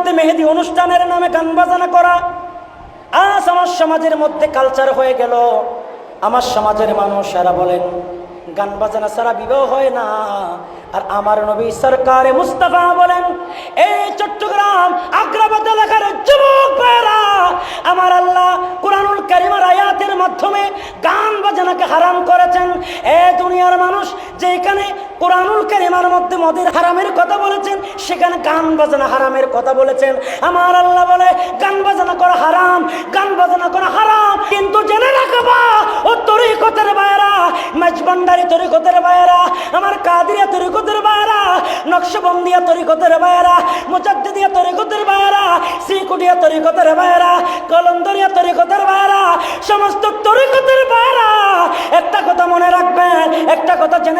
মধ্যে মেহেদি অনুষ্ঠানের নামে গান বাজানা করা। আজ আমার সমাজের মধ্যে কালচার হয়ে গেল। আমার সমাজের মানুষ এরা বলেন, গান বাজানা ছাড়া বিবাহ হয় না। আর আমার নবী সরকারে মুস্তাফা বলেন, এই চট্টগ্রাম আগ্রাবাদ এলাকার যুবক আমার আল্লাহ কোরআনুল কারিমার আয়াতের মাধ্যমে গান বাজানাকে হারাম করেছেন, এ দুনিয়ার মানুষ যেখানে কোরআনুল কারিমার মধ্যে মদের হারামের কথা বলেছেন, সেখানে গান বাজানা হারামের কথা বলেছেন। আমার আল্লাহ বলে, গান বাজানা করা হারাম, গান বাজানা করা হারাম, কিন্তু জেনে রাখবা ও তরিকতের বায়রা মাঝবান্ডারি তরিকতের বায়রা আমার কাদিয়া তরিকতের বায়রা নকশবন্দিয়া তরিকতের বায়রা মুজাদ্দিদিয়া তরিকতের বায়রা শ্রীকুটিয়া তরিকতের বায়রা কলন্দরিয়া তরিকতের বায়রা সমস্ত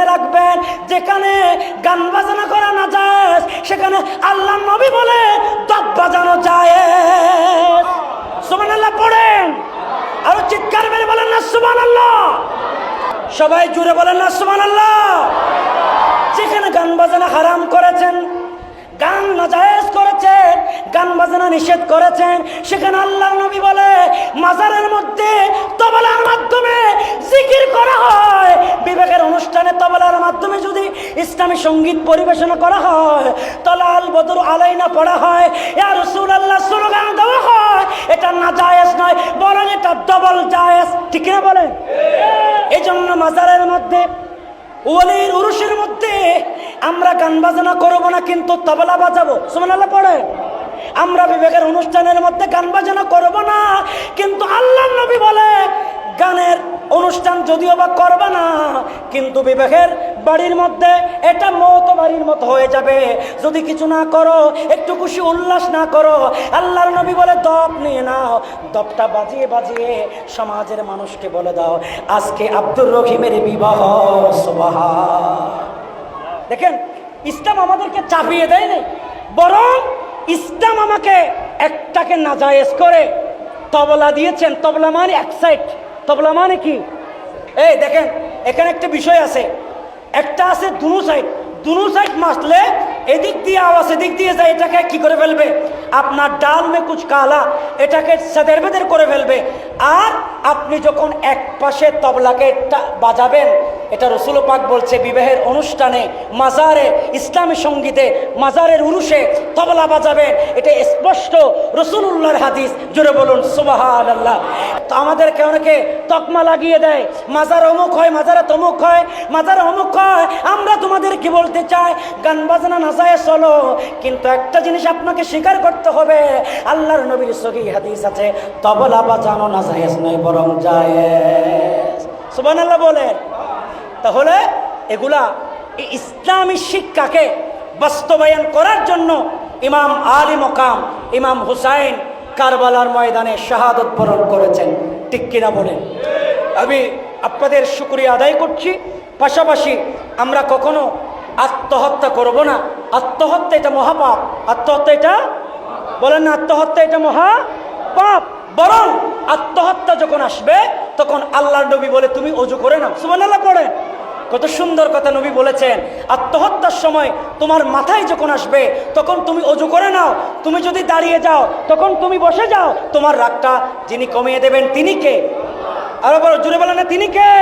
জেনে রাখবেন, যেখানে গান বাজানো করা না যায় সেখানে আল্লাহ নবী বলে দপ বাজানো যায় সুমান আল্লাহ পড়েন। আরও চিৎকার মেরে বলেন না সুমান আল্লাহ সবাই জুড়ে বলেন না সুমান আল্লাহ যেখানে গান বাজানা হারাম করেছেন, গান নাজায়েজ করেছেন, গান বাজানা নিষেধ করেছেন, সেখানে আল্লাহ নবী বলে মাজারের মধ্যে তবলার মাধ্যমে জিকির করা হয়। অনুষ্ঠানে তবলার মাধ্যমে যদি ইসলামী সংগীত পরিবেশনা করা হয় তলাল বদর আলাইনা পড়া হয় ইয়া রসুল আল্লাহ স্লোগান দেওয়া হয় এটা না জায়েজ নয় বরং এটা ডবল জায়েজ। ঠিক না বলেন? এই জন্য মাজারের মধ্যে ওলির উরুষের মধ্যে আমরা গান বাজনা করব না কিন্তু তবলা বাজাবো। সুমানাল্লাহ পড়ে আমরা বিবেকের অনুষ্ঠানের মধ্যে গান বাজনা করব না কিন্তু আল্লাহ নবী বলে গানের অনুষ্ঠান যদিও বা করবে না, কিন্তু বিবেকের বাড়ির মধ্যে এটা মত বাড়ির মতো হয়ে যাবে। যদি কিছু না করো, একটু খুশি উল্লাস না করো, আল্লাহর নবী বলে দপ নিয়ে নাও, দপটা বাজিয়ে বাজিয়ে সমাজের মানুষকে বলে দাও, আজকে আব্দুর রহিমের বিবাহ দেখেন, ইসলাম আমাদেরকে চাপিয়ে দেয় নাই বরং ইসলাম আমাকে একটাকে নাজায়েজ করে, তবলা দিয়েছেন, তবলা মানে এক সাইড, তবলা মানে কি? এই দেখেন, এখানে একটা বিষয় আছে। একটা আছে দুনো সাইড। দুনো সাইড মাসলে এদিক দিয়ে আওয়াজ, এদিক দিয়ে যায়, এটাকে কি করে ফেলবে? আপনার ডাল মে কুচ কালা, এটাকে সেদের বেদের করে ফেলবে। আর আপনি যখন এক পাশে তবলাকে বাজাবেন এটা রসুল পাক বলছে বিবাহের অনুষ্ঠানে, মাজারে, ইসলামী সঙ্গীতে, মাজারের উরুষে তবলা বাজাবেন এটা স্পষ্ট রসুল্লাহর হাদিস। জুড়ে বলুন সুবাহান আল্লাহ তো আমাদেরকে অনেকে তকমা লাগিয়ে দেয়, মাজার অমুক হয়, মাজারে তমুক হয়, মাজার অমুক হয়, আমরা তোমাদের কি বলতে চাই? গান বাজনা নাচায় চলো। কিন্তু একটা জিনিস আপনাকে স্বীকার করতে হবে, আল্লাহর নবীর সহি হাদিস আছে, তবলা বাজানো না জায়েজ নয় বরং জায়েজ। সুবহানাল্লাহ বলেন। তাহলে এগুলা ইসলামী শিক্ষাকে বাস্তবায়ন করার জন্য ইমাম আলী মকাম, ইমাম হুসাইন কারবালার ময়দানে শাহাদত বরণ করেছেন। ঠিক কিনা আমি আপনাদের শুক্রিয়া আদায় করছি। পাশাপাশি আমরা কখনো আত্মহত্যা করব না। আত্মহত্যা এটা মহাপাপ। আত্মহত্যা এটা বলেন না, আত্মহত্যা এটা মহা পাপ বরং আত্মহত্যা যখন আসবে তখন আল্লাহর নবী বলে, তুমি অজু করে নাও। সুমান আল্লাহ পড়ে। কত সুন্দর কথা নবী বলেছেন। আত্মহত্যার সময় তোমার মাথায় যখন আসবে, তখন তুমি অজু করে নাও। তুমি যদি দাঁড়িয়ে যাও, তখন তুমি বসে যাও। তোমার রাগটা যিনি কমিয়ে দেবেন তিনি কে? আরও বড় জুড়ে বলেন না, তিনি কে?